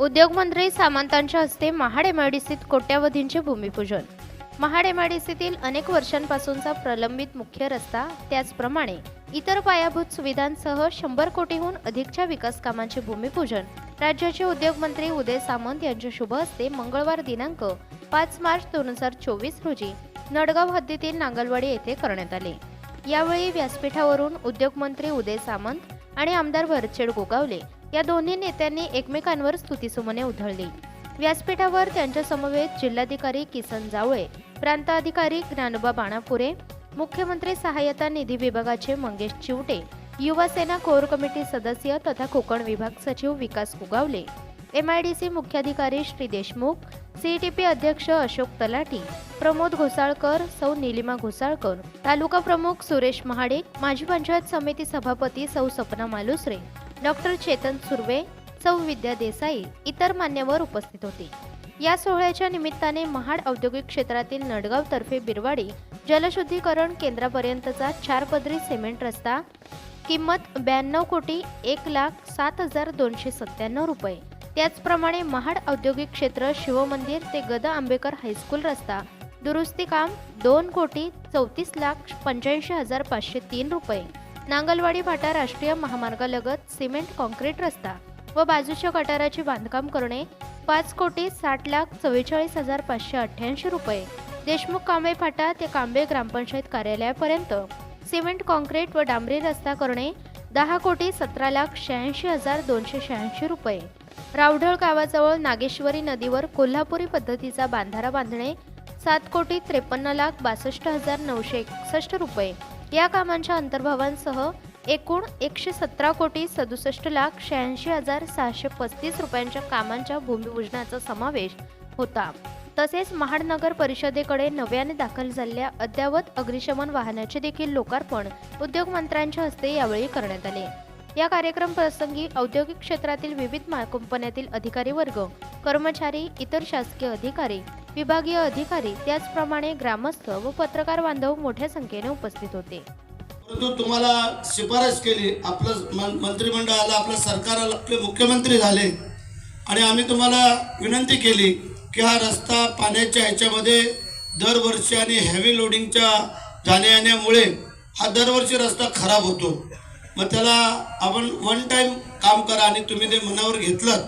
उद्योगमंत्री सामंतांच्या हस्ते महाड एमआयडीसीत कोट्यावधींचे भूमिपूजन. महाड एमआयडीसीतील अनेक वर्षांपासूनचा प्रलंबित मुख्य रस्ता त्याचप्रमाणे इतर पायाभूत सुविधांसह शंभर कोटीहून अधिकच्या विकास कामांचे भूमिपूजन. राज्याचे उद्योगमंत्री उदय सामंत यांच्या शुभ हस्ते मंगळवार दिनांक पाच मार्च दोन हजार चोवीस रोजी नडगाव हद्दीतील नांगलवाडी येथे करण्यात आले. यावेळी व्यासपीठावरून उद्योगमंत्री उदय सामंत आणि आमदार भरचेड गोगावले या दोन्ही नेत्यांनी एकमेकांवर स्तुतीसुमने उधळली. व्यासपीठावर त्यांच्या समवेत जिल्हाधिकारी किसन जावळे प्रांताधिकारी ज्ञानोबा बाणापुरे मुख्यमंत्री सहाय्यता निधी विभागाचे मंगेश चिवटे युवासेना कोर कमिटी सदस्य तथा कोकण विभाग सचिव विकास कुगावले एमआयडीसी मुख्याधिकारी श्री देशमुख सीईटीपी अध्यक्ष अशोक तलाटी प्रमोद घोसाळकर सौ निलिमा घोसाळकर तालुका प्रमुख सुरेश महाडिक माजी पंचायत समिती सभापती सौ सपना मालुसरे डॉक्टर चेतन सुर्वे सौ विद्या देसाई इतर मान्यवर उपस्थित होते. या सोहळ्याच्या निमित्ताने महाड औद्योगिक क्षेत्रातील नडगाव तर्फे बिरवाडी जलशुद्धीकरण केंद्रापर्यंतचा चार पदरी सिमेंट रस्ता किंमत ब्याण्णव कोटी एक लाख सात हजार दोनशे सत्त्याण्णव रुपये. त्याचप्रमाणे महाड औद्योगिक क्षेत्र शिवमंदिर ते गदा आंबेकर हायस्कूल रस्ता दुरुस्ती काम दोन कोटी चौतीस लाख पंच्याऐंशी हजार पाचशे तीन रुपये. नांगलवाडी फाटा राष्ट्रीय महामार्गालगत सिमेंट कॉन्क्रीट रस्ता व बाजूच्या गटाराचे बांधकाम करणे पाच कोटी साठ लाख चव्वेचाळीस हजार पाचशे अठ्ठ्याऐंशी रुपये. देशमुख कांबे फाटा ते कांबे ग्रामपंचायत कार्यालयापर्यंत. सिमेंट कॉन्क्रीट व डांबरी रस्ता करणे दहा कोटी सतरा लाख शहाऐंशी हजार दोनशे शहाऐंशी रुपये. रावढळ गावाजवळ नागेश्वरी नदीवर कोल्हापुरी पद्धतीचा बांधारा बांधणे सात कोटी त्रेपन्न लाख बासष्ट हजार नऊशे एकसष्ट रुपये. या कामांच्या अंतर्भावांसह एकूण एकशे सतरा कोटी सदुसष्ट लाख शहाऐंशी हजार सहाशे पस्तीस रुपयांच्या कामांच्या भूमिपूजनाचा समावेश होता. तसेच महाडनगर परिषदेकडे नव्याने दाखल झालेल्या अद्ययावत अग्निशमन वाहनाचे देखील लोकार्पण उद्योगमंत्र्यांच्या हस्ते यावेळी करण्यात आले. या कार्यक्रम प्रसंगी औद्योगिक क्षेत्रातील विविध मा- कंपन्यातील अधिकारी वर्ग कर्मचारी इतर शासकीय अधिकारी विभागीय अधिकारी त्याचप्रमाणे ग्रामस्थ व पत्रकार बांधव मोठ्या संख्येने उपस्थित होते. परंतु तुम्हाला शिफारस केली आपलं मन- मंत्रिमंडळाला आपलं सरकार आपले मुख्यमंत्री झाले. आणि आम्ही तुम्हाला विनंती केली की हा रस्ता पाण्याच्या ह्याच्यामध्ये दरवर्षी आणि हेवी लोडिंगच्या जाण्या येण्यामुळे हा दरवर्षी रस्ता खराब होतो. मग त्याला आपण वन टाईम काम करा आणि तुम्ही ते मनावर घेतलं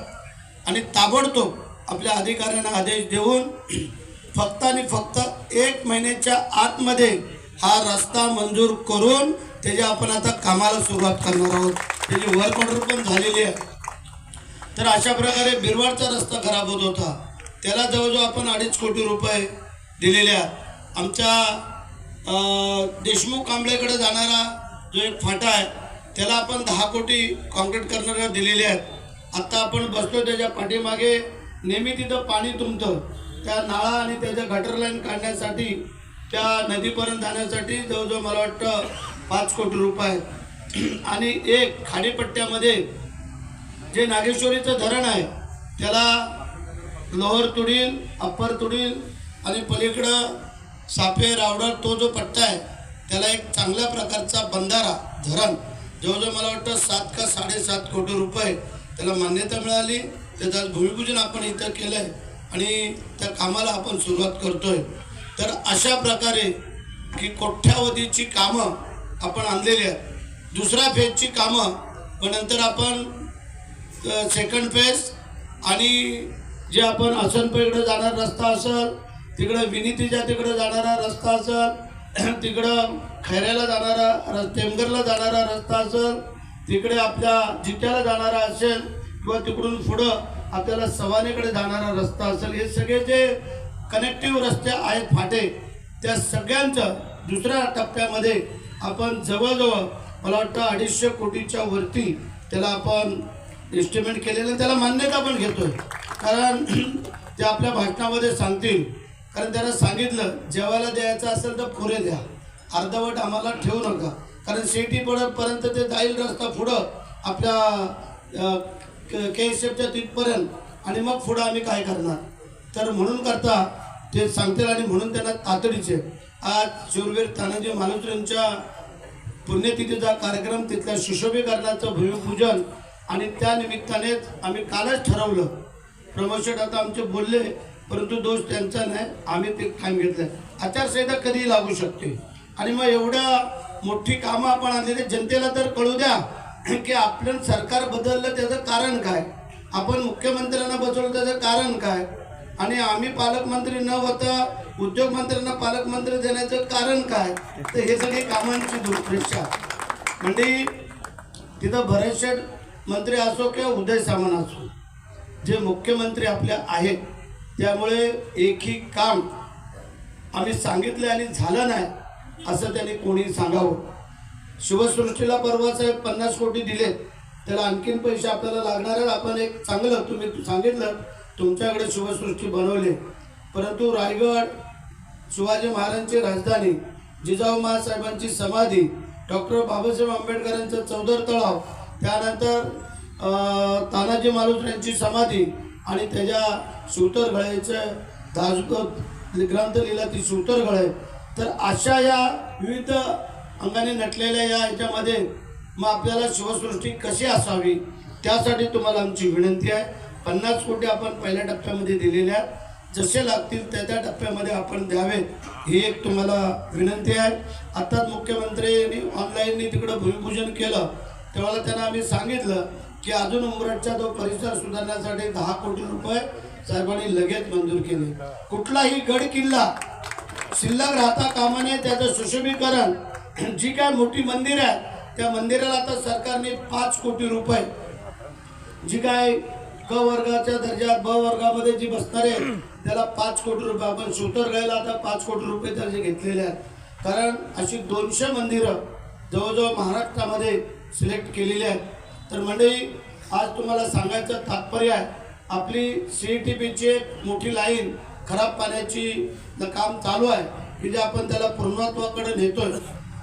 आणि ताबडतोब आपल्या अधिकाऱ्यांना आदेश देऊन फक्त आणि फक्त एक महिन्याच्या आतमध्ये हा रस्ता मंजूर करून त्याची आपण आता कामाला सुरुवात करणार आहोत. त्याची वर्क ऑर्डर पण झालेली आहे. तर अशा प्रकारे बिरवाडचा रस्ता खराब होत होता. त्याला जवळजवळ आपण अडीच कोटी रुपये दिलेले आहेत. आमच्या देशमुख कांबळेकडे जाणारा जो एक फाटा आहे त्याला आपण दहा कोटी कॉन्क्रीट करणाऱ्या दिलेले आहेत. आत्ता आपण बसतो त्याच्या पाठीमागे नेहमी तिथं पाणी तुंबतं. त्या नाळा आणि त्याच्या गटर लाईन काढण्यासाठी त्या नदीपर्यंत जाण्यासाठी जवळजवळ मला वाटतं पाच कोटी रुपये आणि एक खाडीपट्ट्यामध्ये जे नागेश्वरीचं धरण आहे त्याला लोहर तुडील अप्पर तुडील आणि पलीकडं सापे रावडर तो जो पट्टा आहे त्याला एक चांगल्या प्रकारचा बंधारा धरण. जवळजवळ मला वाटतं सात का साडेसात कोटी रुपये त्याला मान्यता मिळाली. त्याचं भूमिपूजन आपण इथं केलं आहे आणि त्या कामाला आपण सुरुवात करतोय. तर अशा प्रकारे की कोट्यावधीची कामं आपण आणलेली आहेत. दुसऱ्या फेजची कामं व नंतर आपण सेकंड फेज आणि जे आपण हसनपेकडे जाणारा रस्ता असेल तिकडं विनितीच्या तिकडं जाणारा रस्ता असेल तिकडं खैऱ्याला जाणारा रस टेमगरला जाणारा रस्ता असेल तिकडे आपल्या जिट्याला जाणारा असेल किंवा तिकडून पुढं आपल्याला सवानेकडे जाणारा रस्ता असेल हे सगळे जे कनेक्टिव्ह रस्ते आहेत फाटे त्या सगळ्यांचं दुसऱ्या टप्प्यामध्ये आपण जवळजवळ मला वाटतं अडीचशे कोटीच्या वरती त्याला आपण एस्टिमेट केलेलं त्याला मान्यता पण घेतोय. कारण ते आपल्या भाषणामध्ये सांगतील. कारण त्यांना सांगितलं जेवायला द्यायचं असेल तर पुरे द्या. अर्धवट आम्हाला ठेवू नका. कारण शेती पडतपर्यंत ते जाईल रस्ता पुढं आपल्या के एस एफच्या तिथपर्यंत आणि मग पुढं आम्ही काय करणार? तर म्हणून करता ते सांगतील आणि म्हणून त्यांना तातडीचे. आज शूरवीर तानाजी मालुसरेंच्या पुण्यतिथीचा कार्यक्रम तिथल्या सुशोभीकरणाचं भूमिपूजन आणि त्या निमित्तानेच आम्ही कालच ठरवलं. प्रमोशन आता आमचे बोलले परंतु दोष त्यांचा नाही. आम्ही ते काम घेतलं. आचारसंहिता कधी लागू शकते. आणि मग एवढ्या मोठी कामं आपण आणलेली जनतेला तर कळू द्या की आपलं सरकार बदललं त्याचं कारण काय? आपण मुख्यमंत्र्यांना बसवलं त्याचं कारण काय? आणि आम्ही पालकमंत्री न होता उद्योगमंत्र्यांना पालकमंत्री देण्याचं कारण काय? तर हे सगळी कामांची दुर्दृष्टा म्हणजे तिथं बरेचसे मंत्री असो किंवा उदय सामान असो जे मुख्यमंत्री आपल्या आहेत त्यामुळे एकही काम आम्ही सांगितलं आणि झालं नाही असं त्यांनी कोणी सांगावं? शिवसृष्टीला परवा साहेब पन्नास कोटी दिले. त्याला आणखीन पैसे आपल्याला लागणार आहेत. आपण एक चांगलं तुम्ही सांगितलं तुमच्याकडे शिवसृष्टी बनवली. परंतु रायगड शिवाजी महाराजांची राजधानी जिजाऊ महासाहेबांची समाधी डॉक्टर बाबासाहेब आंबेडकरांचं चौदर तळाव त्यानंतर तानाजी मालुसऱ्यांची समाधी आणि त्याच्या शिवतरगळ्याचं दासगत ग्रंथ लिहिला ती शिवतरगळ आहे. तर अशा या विविध अंगाने नटलेल्या या याच्यामध्ये मग आपल्याला शिवसृष्टी कशी असावी त्यासाठी तुम्हाला आमची विनंती आहे. पन्नास कोटी आपण पहिल्या टप्प्यामध्ये दिलेल्या जसे लागतील त्या त्या टप्प्यामध्ये आपण द्यावे ही एक तुम्हाला विनंती आहे. आताच मुख्यमंत्र्यांनी ऑनलाईननी तिकडं भूमिपूजन केलं तेव्हा त्यांना आम्ही सांगितलं की अजून उमरटचा जो परिसर सुधारण्यासाठी दहा कोटी रुपये साहेबांनी लगेच मंजूर केले. कुठलाही गड किल्ला शिल्लक राहता कामाने त्याचं सुशोभीकरण जी काय मोठी मंदिर आहे त्या मंदिराला आता सरकारने पाच कोटी रुपये. जी काय क वर्गाच्या दर्जात ब वर्गामध्ये जी बसणारे आहेत, त्याला पाच कोटी रुपये. आपण सुतरगायला आता पाच कोटी रुपये त्याचे घेतलेले आहेत. कारण अशी दोनशे मंदिरं जवळजवळ महाराष्ट्रामध्ये सिलेक्ट केलेली आहेत. तर मंडळी आज तुम्हाला सांगायचं तात्पर्य आहे आपली सी टी पीची मोठी लाईन खराब पाण्याची काम चालू आहे. की जे आपण त्याला पूर्णत्वाकडे नेतोय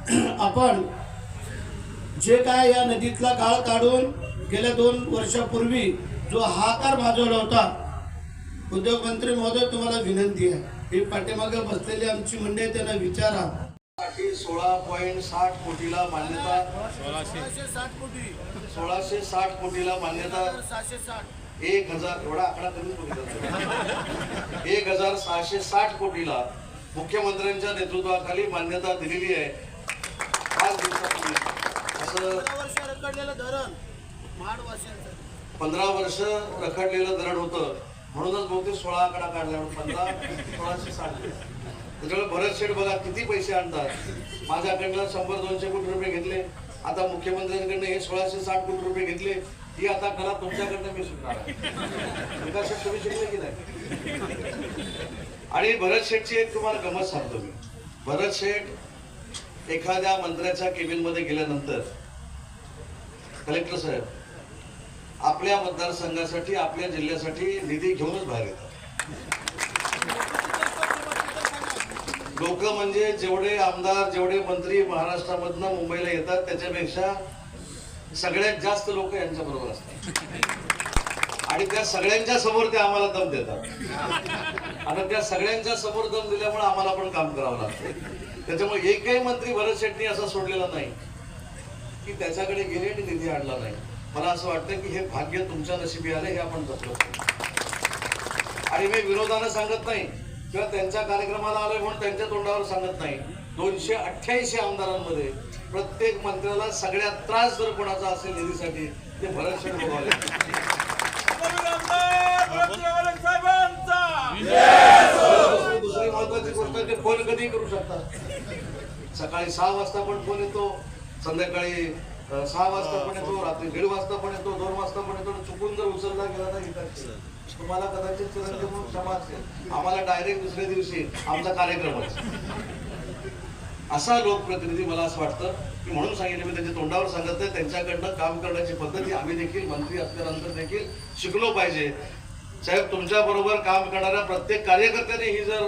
आपण जे काय या नदीतला गाळ काढून गेल्या दोन वर्षापूर्वी जो हाकार माजवला होता उद्योगमंत्री महोदय तुम्हाला विनंती आहे. हे पाठीमागे बसलेली आमची मंडळी आहे, त्यांना विचारा. सोळा पॉईंट साठ कोटीला मान्यता. सोळाशे साठ कोटीला मान्यता. एक हजार एवढा आकडा कमी एक हजार सहाशे साठ कोटीला मुख्यमंत्र्यांच्या नेतृत्वाखाली मान्यता दिलेली आहे. असं पंधरा वर्ष रखडलेलं धरण होतं. म्हणूनच बहुतेक सोळा आकडा काढला पंधरा सोळाशे साठ. त्याच्यामुळे भरत शेठ बघा किती पैसे आणतात. माझ्याकडनं शंभर दोनशे कोटी रुपये घेतले. आता मुख्यमंत्र्यांकडनं हे सोळाशे साठ कोटी रुपये घेतले. ही आता कला तुमच्याकडनं मी शिकणार आहे. विकास शेठ तुम्ही शिकले की नाही? आणि भरत शेठची एक तुम्हाला गमत सांगतो मी. भरत शेठ एखाद्या मंत्र्याच्या केबिनमध्ये गेल्यानंतर कलेक्टर साहेब आपल्या मतदारसंघासाठी आपल्या जिल्ह्यासाठी निधी घेऊनच बाहेर येतात. लोक म्हणजे जेवढे आमदार जेवढे मंत्री महाराष्ट्रामधनं मुंबईला येतात त्याच्यापेक्षा सगळ्यात जास्त लोक यांच्या बरोबर असतात. आणि त्या सगळ्यांच्या समोर ते आम्हाला दम देतात. आता त्या सगळ्यांच्या समोर दम दिल्यामुळे आम्हाला पण काम करावं लागतं. त्याच्यामुळे एकही मंत्री भरत शेट्टी असा सोडलेला नाही. की त्याच्याकडे गेले आणि निधी आणला नाही. मला असं वाटतं की हे भाग्य तुमच्या नशिबी आलं हे आपण जपलं आणि मी विरोधानं सांगत नाही किंवा त्यांच्या कार्यक्रमाला आलोय म्हणून त्यांच्या तोंडावर सांगत नाही. दोनशे अठ्ठ्याऐंशी आमदारांमध्ये प्रत्येक मंत्र्याला सगळ्यात त्रास जर कोणाचा असेल निधीसाठी ते भरत शेठ बघावले दुसरी महत्वाची गोष्ट ते फोन कधी करू शकतात सकाळी सहा वाजता पण फोन येतो. संध्याकाळी सहा वाजता पण येतो रात्री दीड वाजता पण येतो दोन वाजता पण येतो चुकून जर उचलला गेला तर. तुम्हाला कदाचित चिरंजीव म्हणून क्षमा असेल. आम्हाला डायरेक्ट दुसऱ्या दिवशी आमचा कार्यक्रमच असा लोकप्रतिनिधी मला असं वाटतं की म्हणून सांगितलं मी त्यांच्या तोंडावर सांगत नाही त्यांच्याकडनं काम करण्याची पद्धती आम्ही देखील मंत्री असल्यानंतर देखील शिकलो पाहिजे. साहेब तुमच्या बरोबर काम करणाऱ्या प्रत्येक कार्यकर्त्याने ही जर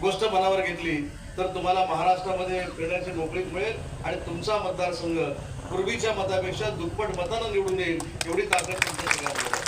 गोष्ट मनावर घेतली तर तुम्हाला महाराष्ट्रामध्ये फिरण्याची नोकरी मिळेल आणि तुमचा मतदारसंघ पूर्वीच्या मतापेक्षा दुप्पट मतानं निवडून येईल एवढी ताकद तुमच्या